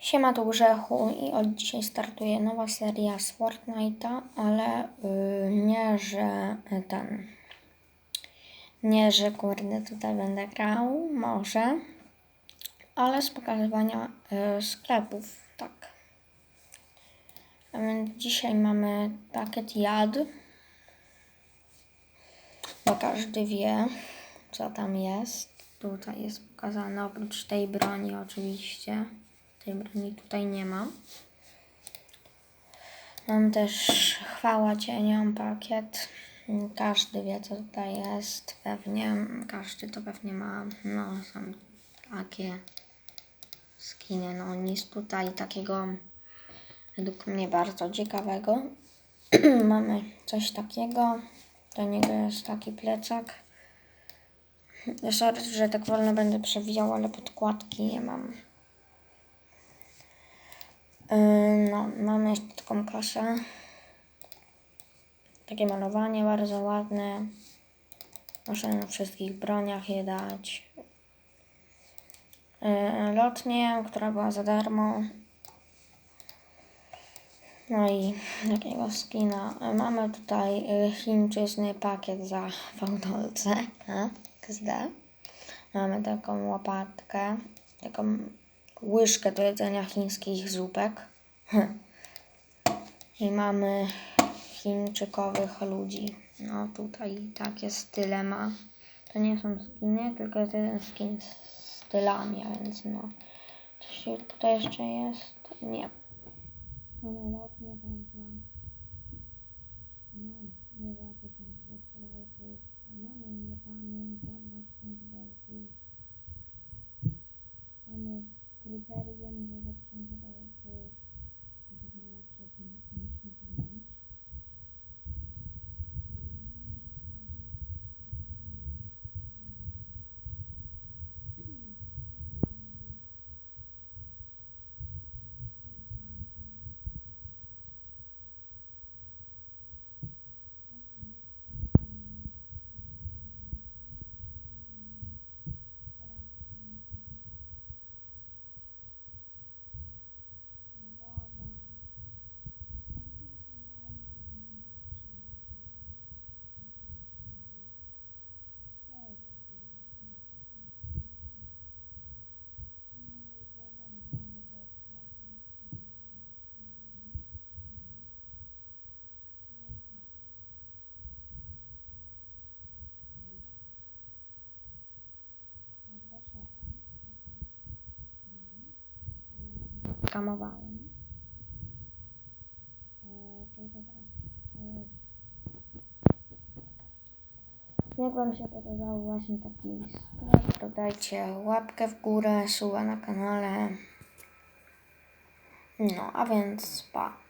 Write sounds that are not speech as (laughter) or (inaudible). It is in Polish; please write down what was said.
Siema tu Grzechu i od dzisiaj startuje nowa seria z Fortnite'a, ale yy, nie, że ten, nie, że kurde tutaj będę grał, może, ale z pokazywania y, sklepów, tak. A więc dzisiaj mamy pakiet jad, bo każdy wie, co tam jest. Tutaj jest pokazane, oprócz tej broni oczywiście. Tej broni tutaj nie ma. Mam też chwała cieniom pakiet. Każdy wie, co tutaj jest. Pewnie, każdy to pewnie ma. No, są takie skiny. No, nic tutaj takiego według mnie bardzo ciekawego. (clears throat) Mamy coś takiego. Do niego jest taki plecak. Sorry, że tak wolno będę przewijał, ale podkładki nie mam. No, mamy jeszcze taką kasę. Takie malowanie bardzo ładne. Muszę na wszystkich broniach je dać. Lotnię, która była za darmo. No i takiego skina. Mamy tutaj yy, chińczyzny pakiet za fałdolce. (laughs) XD. Mamy taką łopatkę, taką łyżkę do jedzenia chińskich zupek. I mamy chińczykowych ludzi. No tutaj takie style ma. To nie są skiny, tylko jest jeden skin z stylami, więc no. Coś tutaj jeszcze jest? Nie. Mamy lotnie tam dla... No, nie za 1200 dolców. Mamy nie pamięć za 2000 dolców. Mamy kryterium za 2000 dolców. To jest najlepsze niż nie Skamowałem. Tylko teraz. Jak Wam się podobał właśnie taki sklep, to dajcie łapkę w górę, suba na kanale. No, a więc pa.